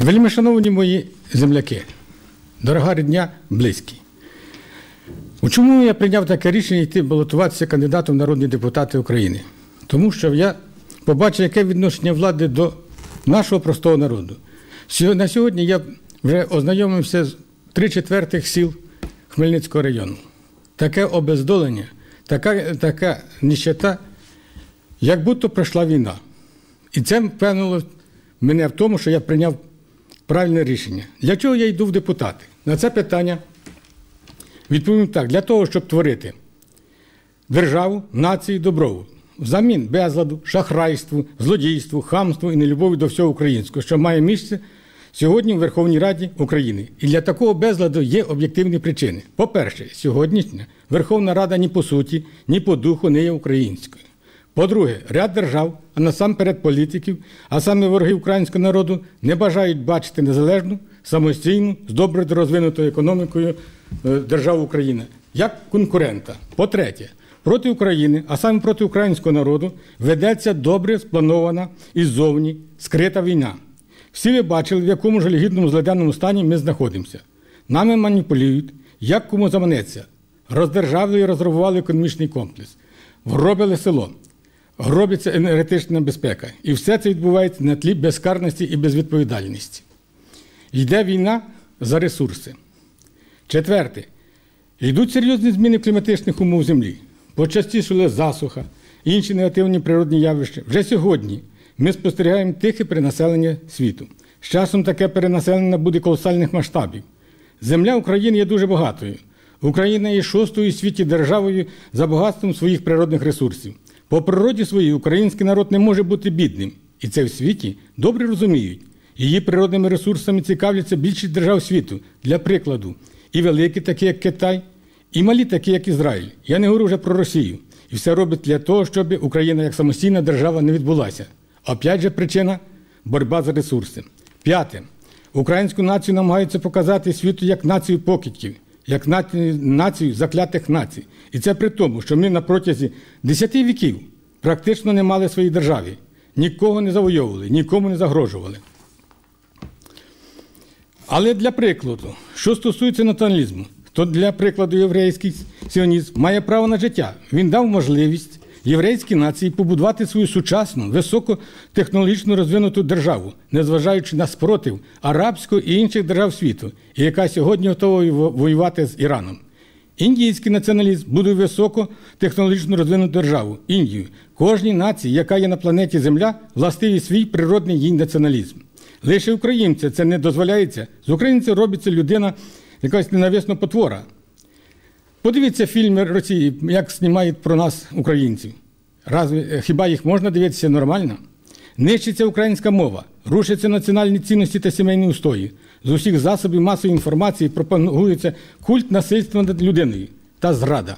Вельми шановні мої земляки, дорога рідня, близькі. У чому я прийняв таке рішення йти балотуватися кандидатом в народні депутати України? Тому що я побачив, яке відношення влади до нашого простого народу. На сьогодні я вже ознайомився з три четвертих сіл Хмельницького району. Таке обездолення, така, така ніщета, як будто пройшла війна. І це впевнило мене в тому, що я прийняв правильне рішення. Для чого я йду в депутати? На це питання відповім так: для того, щоб творити державу, націю, добробут. Взамін безладу, шахрайству, злодійству, хамству і нелюбові до всього українського, що має місце сьогодні в Верховній Раді України. І для такого безладу є об'єктивні причини. По-перше, сьогоднішня Верховна Рада ні по суті, ні по духу не є українською. По-друге, ряд держав, а насамперед політиків, а саме вороги українського народу, не бажають бачити незалежну, самостійну, з добре розвинутою економікою е, державу Україна як конкурента. По-третє, проти України, а саме проти українського народу, ведеться добре спланована іззовні скрита війна. Всі ви бачили, в якому жалюгідному злиденному стані ми знаходимося. Нами маніпулюють, як кому заманеться. Роздержавили і розробували економічний комплекс, вгробили село, гробиться енергетична безпека. І все це відбувається на тлі безкарності і безвідповідальності. Йде війна за ресурси. Четверте. Йдуть серйозні зміни кліматичних умов Землі. Почастішили засуха, інші негативні природні явища. Вже сьогодні ми спостерігаємо тихе перенаселення світу. З часом таке перенаселення буде колосальних масштабів. Земля України є дуже багатою. Україна є шостою у світі державою за багатством своїх природних ресурсів. По природі своїй український народ не може бути бідним. І це в світі добре розуміють. Її природними ресурсами цікавляться більшість держав світу. Для прикладу, і великі, такі як Китай, і малі, такі як Ізраїль. Я не говорю вже про Росію. І все робить для того, щоб Україна як самостійна держава не відбулася. Опять же причина боротьба за ресурси. П'яте. Українську націю намагаються показати світу як націю покидьків, як націю, заклятих націй. І це при тому, що ми на протязі десяти віків практично не мали своїй державі, нікого не завойовували, нікому не загрожували. Але для прикладу, що стосується націоналізму, то для прикладу єврейський сіонізм має право на життя. Він дав можливість єврейській нації побудувати свою сучасну, високотехнологічно розвинуту державу, незважаючи на спротив арабського і інших держав світу, яка сьогодні готова воювати з Іраном. Індійський націоналізм буде високотехнологічно розвинуту державу Індію. Кожній нації, яка є на планеті Земля, властивий свій природний їй націоналізм. Лише українці це не дозволяється. З українця робиться людина якась ненависна потвора. Подивіться фільми Росії, як знімають про нас українців. Разве, е, хіба їх можна дивитися нормально? Нищиться українська мова, рушаться національні цінності та сімейні устої. З усіх засобів масової інформації пропагується культ насильства над людиною та зрада.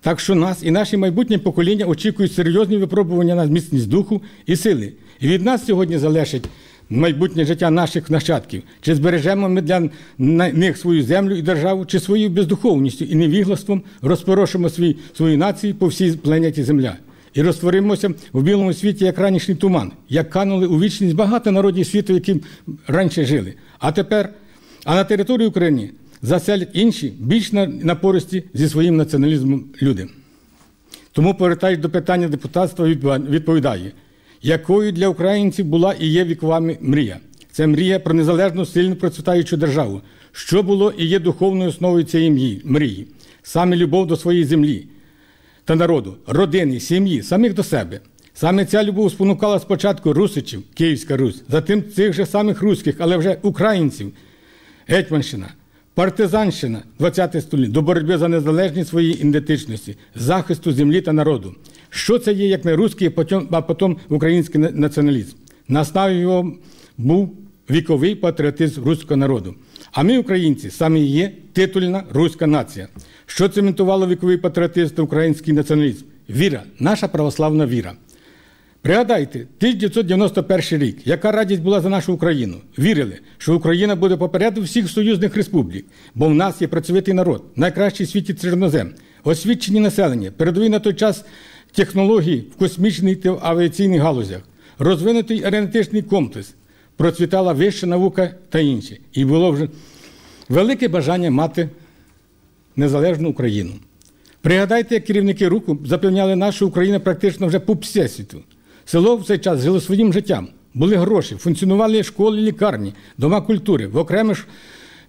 Так що нас і наші майбутні покоління очікують серйозні випробування на міцність духу і сили. І від нас сьогодні залежить майбутнє життя наших нащадків. Чи збережемо ми для них свою землю і державу, чи своєю бездуховністю і невіглаством розпорошимо свій, свою націю по всій планеті Земля. І розтворимося в білому світі, як ранішній туман, як канули у вічність багато народів світу, які раніше жили. А тепер, а на території України заселять інші, більш на- напористі зі своїм націоналізмом люди. Тому, повертаючись до питання депутатства, відповідає, якою для українців була і є вікова мрія. Це мрія про незалежну, сильно процвітаючу державу, що було і є духовною основою цієї мрії, саме любов до своєї землі та народу, родини, сім'ї, самих до себе. Саме ця любов спонукала спочатку русичів, Київська Русь, затим цих же самих руських, але вже українців, Гетьманщина, партизанщина 20 століття до боротьби за незалежність своєї ідентичності, захисту землі та народу. Що це є, як не русський, а потім, український на- націоналізм? На основі його був віковий патріотизм руського народу. А ми, українці, самі і є титульна руська нація. Що цементувало віковий патріотизм та український націоналізм? Віра, наша православна віра. Пригадайте, 1991 рік, яка радість була за нашу Україну. Вірили, що Україна буде попереду всіх союзних республік, бо в нас є працьовитий народ, найкращий в світі чорнозем, освічені населення, передові на той час технології в космічній та авіаційних галузях, розвинутий енергетичний комплекс, процвітала вища наука та інше. І було вже велике бажання мати незалежну Україну. Пригадайте, як керівники руху запевняли нас, що Україна практично вже по всесвіту. Село в цей час жило своїм життям. Були гроші, функціонували школи, лікарні, дома культури. В окремих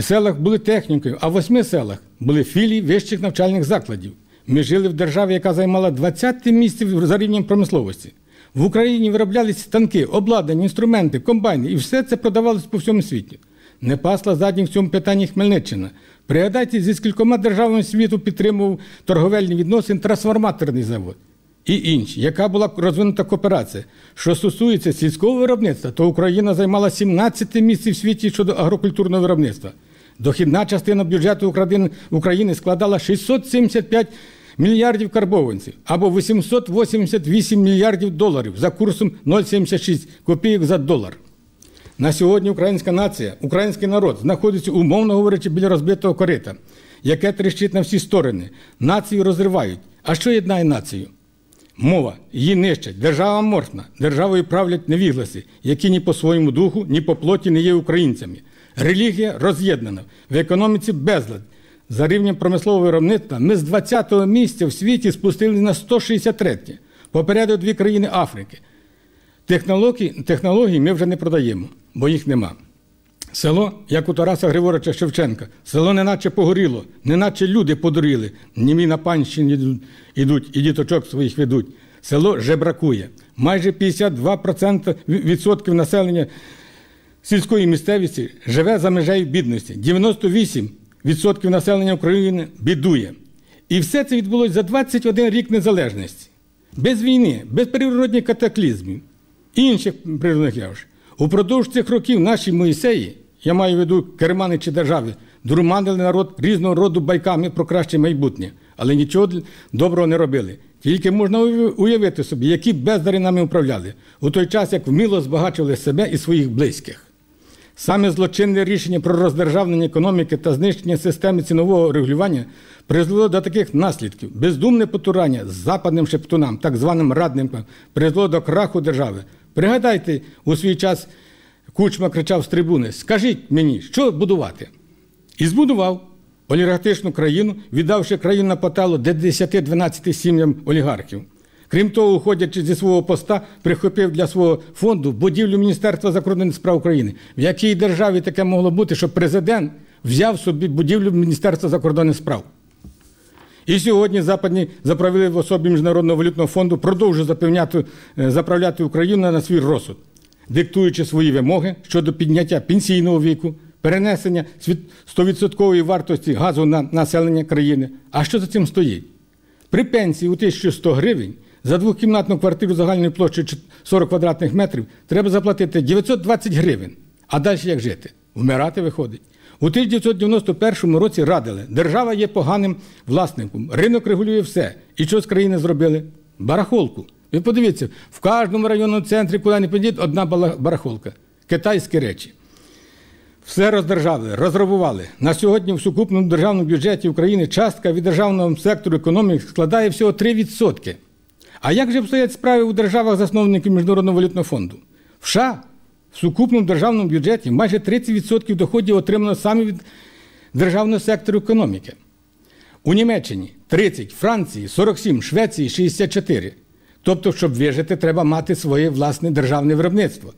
селах були технікою, а в восьми селах були філії вищих навчальних закладів. Ми жили в державі, яка займала 20 місце за рівнем промисловості. В Україні вироблялися станки, обладнання, інструменти, комбайни, і все це продавалося по всьому світі. Не пасла задніх в цьому питанні Хмельниччина. Пригадайте, зі скількома державами світу підтримував торговельні відносини трансформаторний завод і інші, яка була розвинута кооперація. Що стосується сільського виробництва, то Україна займала 17 місце в світі щодо агрокультурного виробництва. Дохідна частина бюджету України складала 675 мільярдів карбованців або 888 мільярдів доларів за курсом 0,76 копійок за долар. На сьогодні українська нація, український народ знаходиться, умовно говорячи, біля розбитого корита, яке тріщить на всі сторони. Націю розривають. А що єднає націю? Мова, її нищать, держава морфна, державою правлять невігласи, які ні по своєму духу, ні по плоті не є українцями. Релігія роз'єднана, в економіці безлад. За рівнем промислового виробництва ми з 20-го місця в світі спустилися на 163. Попереду дві країни Африки. Технології, технології ми вже не продаємо, бо їх нема. Село, як у Тараса Григоровича Шевченка, село неначе погоріло, неначе люди подуріли, німі на панщині йдуть- і діточок своїх ведуть. Село жебракує. Майже 52% відсотків населення сільської місцевості живе за межею бідності. 98% населення України бідує. І все це відбулося за 21 рік незалежності. Без війни, без природних катаклізмів і інших природних явищ. Упродовж цих років наші Моїсеї, я маю в виду керманичі держави, дурманили народ різного роду байками про краще майбутнє, але нічого доброго не робили. Тільки можна уявити собі, які бездари нами управляли у той час, як вміло збагачували себе і своїх близьких. Саме злочинне рішення про роздержавлення економіки та знищення системи цінового регулювання призвело до таких наслідків. Бездумне потурання з западним шептунам, так званим радникам, призвело до краху держави. Пригадайте, у свій час Кучма кричав з трибуни: Скажіть мені, що будувати? І збудував олігархічну країну, віддавши країну на поталу до 10-12 сім'ям олігархів. Крім того, уходячи зі свого поста, прихопив для свого фонду будівлю Міністерства закордонних справ України. В якій державі таке могло бути, щоб президент взяв собі будівлю Міністерства закордонних справ? І сьогодні западні заправили в особі Міжнародного валютного фонду продовжують запевняти, е, заправляти Україну на свій розсуд, диктуючи свої вимоги щодо підняття пенсійного віку, перенесення світ- 100% вартості газу на населення країни. А що за цим стоїть? При пенсії у 1100 гривень за двохкімнатну квартиру загальною площею 40 квадратних метрів треба заплатити 920 гривень. А далі як жити? Вмирати виходить. У 1991 році радили, держава є поганим власником, ринок регулює все. І що з країни зробили? Барахолку. Ви подивіться, в кожному районному центрі, куди не підіть, одна барахолка. Китайські речі. Все роздержавили, розрабували. На сьогодні в сукупному державному бюджеті України частка від державного сектору економіки складає всього 3%. А як же обстоять справи у державах засновників Міжнародного валютного фонду? В США в сукупному державному бюджеті майже 30% доходів отримано саме від державного сектору економіки. У Німеччині 30, Франції 47, Швеції 64. Тобто, щоб вижити, треба мати своє власне державне виробництво.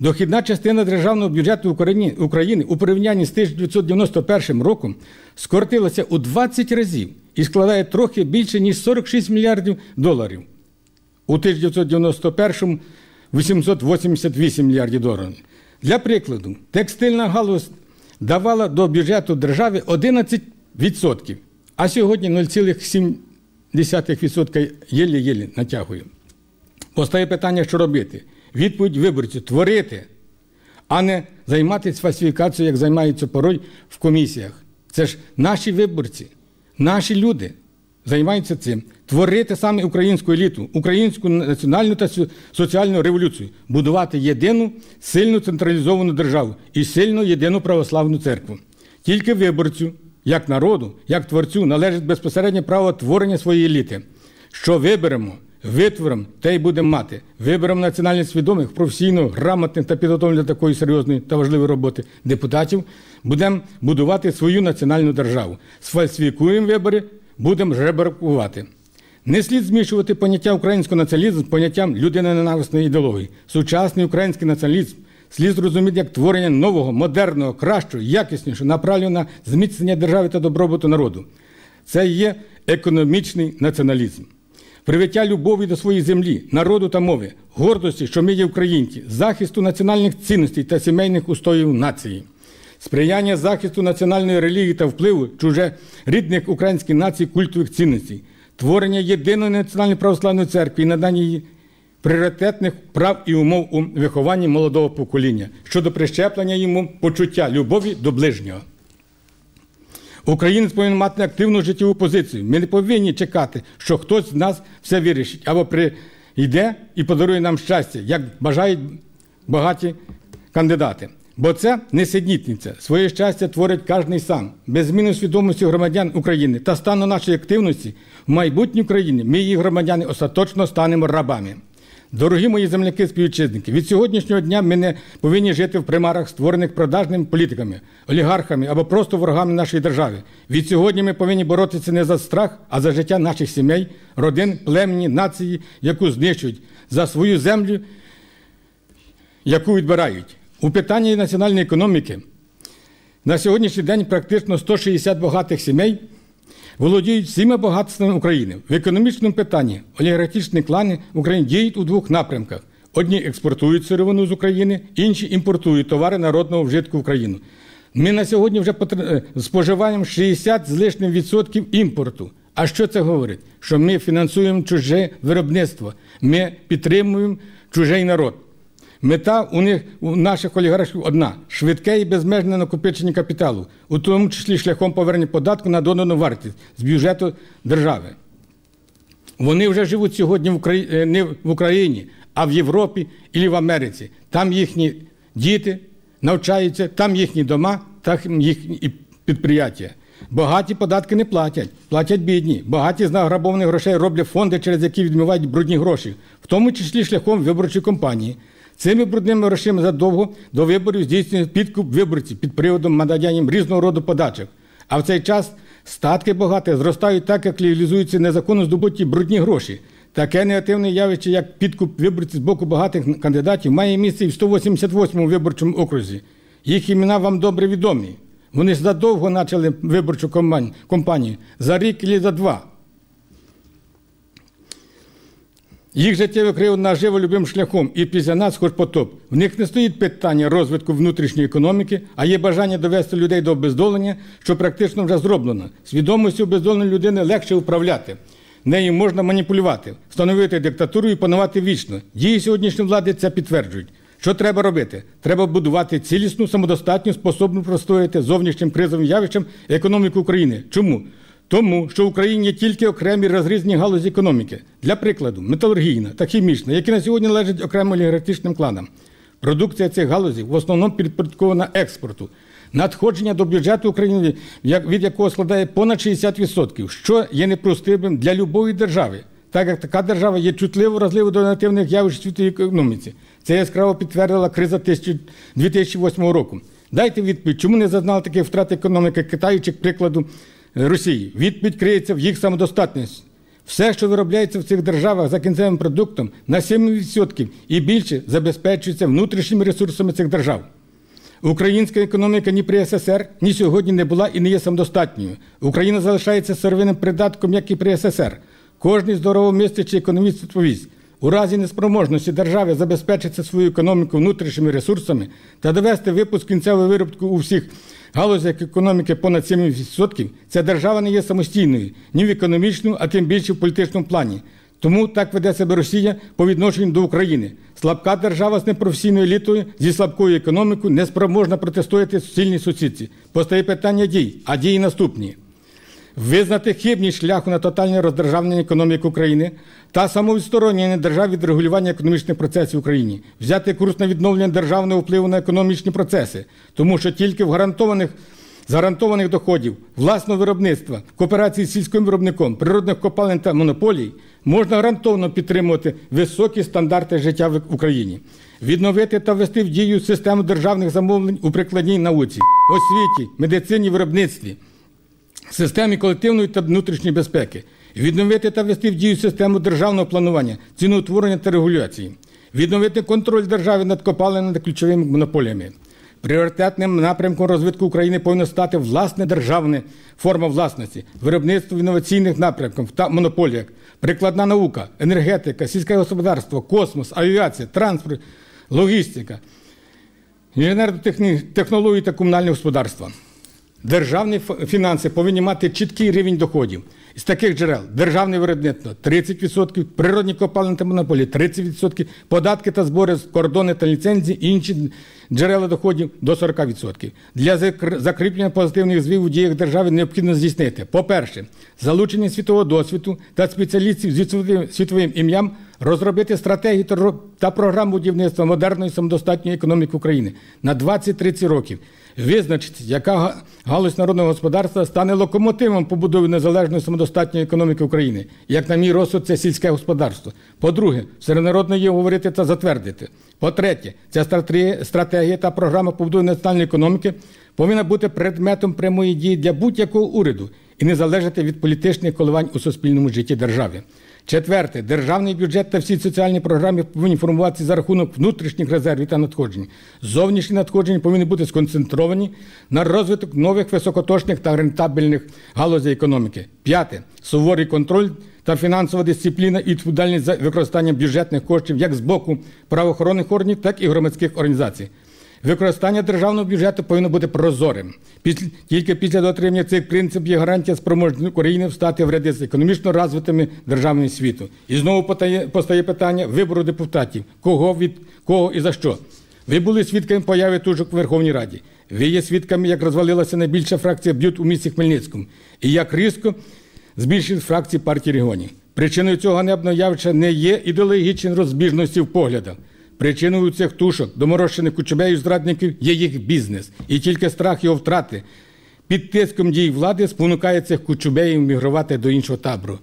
Дохідна частина державного бюджету України у порівнянні з 1991 роком скоротилася у 20 разів і складає трохи більше, ніж 46 мільярдів доларів. У 1991 888 мільярдів доларів. Для прикладу, текстильна галузь давала до бюджету держави 11%, а сьогодні 0,7% єлі-єлі натягує. Постає питання, що робити. Відповідь виборців творити, а не займатися фальсифікацією, як займаються порой в комісіях. Це ж наші виборці, наші люди займаються цим. Творити саме українську еліту, українську національну та соціальну революцію, будувати єдину сильну централізовану державу і сильну єдину православну церкву. Тільки виборцю, як народу, як творцю, належить безпосереднє право творення своєї еліти. Що виберемо, витвором те й будемо мати. Вибором національно свідомих, професійно, грамотних та підготовлених до такої серйозної та важливої роботи депутатів будемо будувати свою національну державу. Сфальсифікуємо вибори, будемо жебракувати. Не слід змішувати поняття українського націоналізму з поняттям людиноненависної ідеології. Сучасний український націоналізм слід зрозуміти як творення нового, модерного, кращого, якіснішого, направленого на зміцнення держави та добробуту народу. Це є економічний націоналізм. Привиття любові до своєї землі, народу та мови, гордості, що ми є українці, захисту національних цінностей та сімейних устоїв нації, сприяння захисту національної релігії та впливу чуже рідних українських націй культових цінностей, творення єдиної національної православної церкви і надання їй пріоритетних прав і умов у вихованні молодого покоління щодо прищеплення йому почуття любові до ближнього. Українець повинен мати активну життєву позицію. Ми не повинні чекати, що хтось з нас все вирішить або прийде і подарує нам щастя, як бажають багаті кандидати. Бо це несидітниця. Своє щастя творить кожен сам. Без зміни свідомості громадян України та стану нашої активності в майбутній Україні ми, її громадяни, остаточно станемо рабами. Дорогі мої земляки співвітчизники, від сьогоднішнього дня ми не повинні жити в примарах, створених продажними політиками, олігархами або просто ворогами нашої держави. Від сьогодні ми повинні боротися не за страх, а за життя наших сімей, родин, племені, нації, яку знищують, за свою землю, яку відбирають. У питанні національної економіки на сьогоднішній день практично 160 багатих сімей володіють всіма багатствами України. В економічному питанні олігархічні клани України діють у двох напрямках: одні експортують сировину з України, інші імпортують товари народного вжитку в Україну. Ми на сьогодні вже е, споживаємо 60 з лишнім відсотків імпорту. А що це говорить? Що ми фінансуємо чуже виробництво, ми підтримуємо чужий народ. Мета у них у наших олігархів одна швидке і безмежне накопичення капіталу, у тому числі шляхом повернення податку на додану вартість з бюджету держави. Вони вже живуть сьогодні в Украї... е, не в Україні, а в Європі і в Америці. Там їхні діти навчаються, там їхні дома, там їхні підприємства. Багаті податки не платять, платять бідні. Багаті з награбованих грошей роблять фонди, через які відмивають брудні гроші, в тому числі шляхом виборчої кампанії. Цими брудними грошима задовго до виборів здійснює підкуп виборців під приводом наданням різного роду подачок. А в цей час статки багатих зростають так, як реалізуються незаконно здобуті брудні гроші. Таке негативне явище, як підкуп виборців з боку багатих кандидатів, має місце і в 188-му виборчому окрузі. Їх імена вам добре відомі. Вони задовго почали виборчу кампанію за рік і за два. Їх життєвий крив наживо любим шляхом і після нас хоч потоп. В них не стоїть питання розвитку внутрішньої економіки, а є бажання довести людей до обездолення, що практично вже зроблено. Свідомістю обездоленої людини легше управляти. Нею можна маніпулювати, встановити диктатуру і панувати вічно. Дії сьогоднішньої влади це підтверджують. Що треба робити? Треба будувати цілісну, самодостатню, способну простояти зовнішнім кризовим явищам економіку України. Чому? Тому, що в Україні є тільки окремі розрізні галузі економіки. Для прикладу, металургійна та хімічна, які на сьогодні належать окремо олігархічним кланам. Продукція цих галузей в основному підпорядкована експорту. Надходження до бюджету України, від якого складає понад 60%, що є непростивим для любої держави, так як така держава є чутливо розливо до негативних явищ світовій економіці. Це яскраво підтвердила криза 1000 2008 року. Дайте відповідь, чому не зазнала таких втрат економіки Китаю чи, к прикладу, Росії? Відповідь криється в їх самодостатності. Все, що виробляється в цих державах за кінцевим продуктом, на 7% і більше забезпечується внутрішніми ресурсами цих держав. Українська економіка ні при СССР, ні сьогодні не була і не є самодостатньою. Україна залишається сировинним придатком, як і при СССР. Кожний здоровомислячий економіст відповість, у разі неспроможності держави забезпечити свою економіку внутрішніми ресурсами та довести випуск кінцевого виробку у всіх галузях економіки понад 7%, ця держава не є самостійною ні в економічному, а тим більше в політичному плані. Тому так веде себе Росія по відношенню до України. Слабка держава з непрофесійною елітою, зі слабкою економікою не спроможна протистояти сильній сусідці. Постає питання дій, а дії наступні. Визнати хибність шляху на тотальне роздержавлення економіки України та самовідсторонення держав від регулювання економічних процесів в Україні, взяти курс на відновлення державного впливу на економічні процеси, тому що тільки в гарантованих гарантованих доходів, власного виробництва, кооперації з сільським виробником, природних копалин та монополій можна гарантовано підтримувати високі стандарти життя в Україні, відновити та ввести в дію систему державних замовлень у прикладній науці, освіті, медицині, виробництві системі колективної та внутрішньої безпеки, відновити та ввести в дію систему державного планування, ціноутворення та регуляції, відновити контроль держави над копалинами та ключовими монополіями. Пріоритетним напрямком розвитку України повинна стати власне державна форма власності, виробництво в інноваційних напрямках та монополіях, прикладна наука, енергетика, сільське господарство, космос, авіація, транспорт, логістика, інженерно технології та комунальне господарство. Державні фінанси повинні мати чіткий рівень доходів. З таких джерел державне виробництво 30%, природні копалини та монополії 30%, податки та збори з кордони та ліцензії інші джерела доходів до 40%. Для закр- закріплення позитивних звів у діях держави необхідно здійснити, по-перше, залучення світового досвіду та спеціалістів зі світовим ім'ям розробити стратегію та програму будівництва модерної самодостатньої економіки України на 20-30 років. Визначити, яка галузь народного господарства стане локомотивом побудови незалежної самодостатньої економіки України. Як на мій розсуд, це сільське господарство. По-друге, всенародно її говорити та затвердити. По-третє, ця стратегія та програма побудови національної економіки повинна бути предметом прямої дії для будь-якого уряду і не залежати від політичних коливань у суспільному житті держави. Четверте, державний бюджет та всі соціальні програми повинні формуватися за рахунок внутрішніх резервів та надходжень. Зовнішні надходження повинні бути сконцентровані на розвиток нових високоточних та рентабельних галузей економіки. П'яте, суворий контроль та фінансова дисципліна і відповідальність за використання бюджетних коштів як з боку правоохоронних органів, так і громадських організацій. Використання державного бюджету повинно бути прозорим. Після, тільки після дотримання цих принципів є гарантія спроможності України встати в ряди з економічно розвитими державами світу. І знову потає- постає питання вибору депутатів. Кого від кого і за що? Ви були свідками появи тужок у Верховній Раді. Ви є свідками, як розвалилася найбільша фракція б'ют у місті Хмельницькому, і як різко збільшили фракції партії регіонів. Причиною цього ганебного явища не є ідеологічні розбіжності в поглядах. Причиною цих тушок, доморощених кучубею зрадників, є їх бізнес. І тільки страх його втрати під тиском дій влади спонукає цих кучубеїв мігрувати до іншого табору.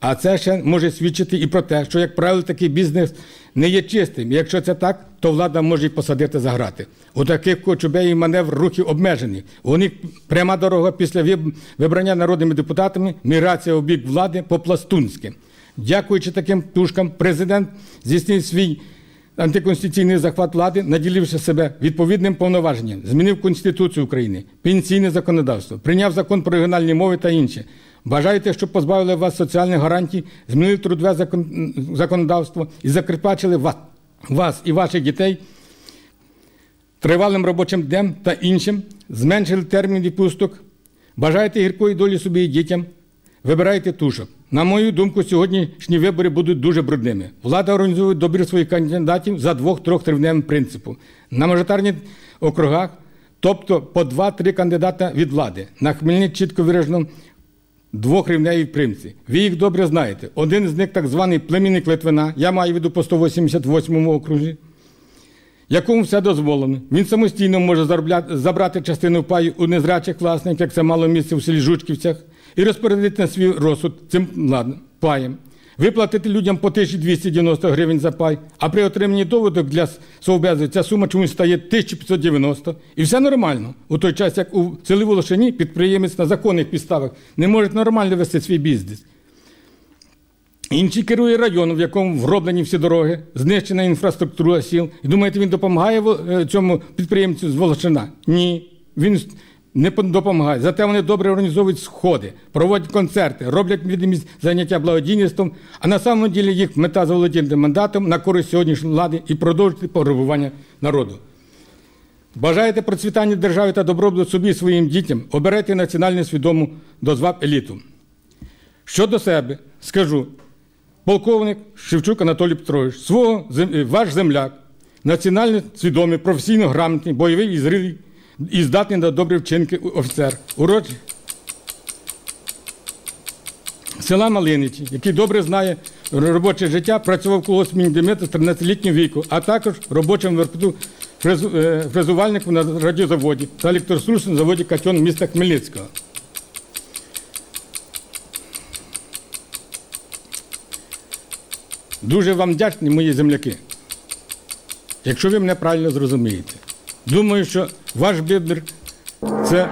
А це ще може свідчити і про те, що, як правило, такий бізнес не є чистим. Якщо це так, то влада може й посадити за грати. У таких кочубеїв маневр рухів обмежений. У них пряма дорога після вибрання народними депутатами, міграція у бік влади по-пластунськи. Дякуючи таким тушкам, президент здійснив свій антиконституційний захват влади, наділивши себе відповідним повноваженням, змінив Конституцію України, пенсійне законодавство, прийняв закон про регіональні мови та інше. Бажаєте, щоб позбавили вас соціальних гарантій, змінили трудове закон- законодавство і закріпачили вас, вас і ваших дітей тривалим робочим днем та іншим, зменшили термін відпусток. Бажаєте гіркої долі собі і дітям, вибирайте тушок. На мою думку, сьогоднішні вибори будуть дуже брудними. Влада організує добір своїх кандидатів за двох-трьох тривневим принципом. На мажоритарних округах, тобто по два-три кандидата від влади. На Хмельник чітко виражено двох рівневих принципів. Ви їх добре знаєте. Один з них так званий племінник Литвина, я маю в виду по 188 окрузі, якому все дозволено. Він самостійно може заробляти, забрати частину паю у незрачих власників, як це мало місце в селі Жучківцях, і розпорядити на свій розсуд цим паєм. Виплатити людям по 1290 гривень за пай, а при отриманні доводок для совбези ця сума чомусь стає 1590. І все нормально. У той час, як у селі Волошині підприємець на законних підставах не може нормально вести свій бізнес. Інший керує районом, в якому вроблені всі дороги, знищена інфраструктура сіл. І думаєте, він допомагає е, цьому підприємцю з Волошина? Ні, він не допомагає. Зате вони добре організовують сходи, проводять концерти, роблять відомість заняття благодійництвом, а на самому ділі їх мета заволодіти мандатом на користь сьогоднішньої влади і продовжити пограбування народу. Бажаєте процвітання держави та добробуту собі і своїм дітям, оберете національно свідому дозвав еліту. Щодо себе скажу, полковник Шевчук Анатолій Петрович, свого ваш земляк, національно свідомий, професійно грамотний, бойовий і зрілий і здатний на добрі вчинки офіцер. Уроч села Малиничі, який добре знає робоче життя, працював коло Демета з 13-літнього віку, а також робочим верту е, фрезувальником на радіозаводі та електрослюсарем на заводі Катьон міста Хмельницького. Дуже вам вдячні, мої земляки. Якщо ви мене правильно зрозумієте. Думаю, що ваш вибір це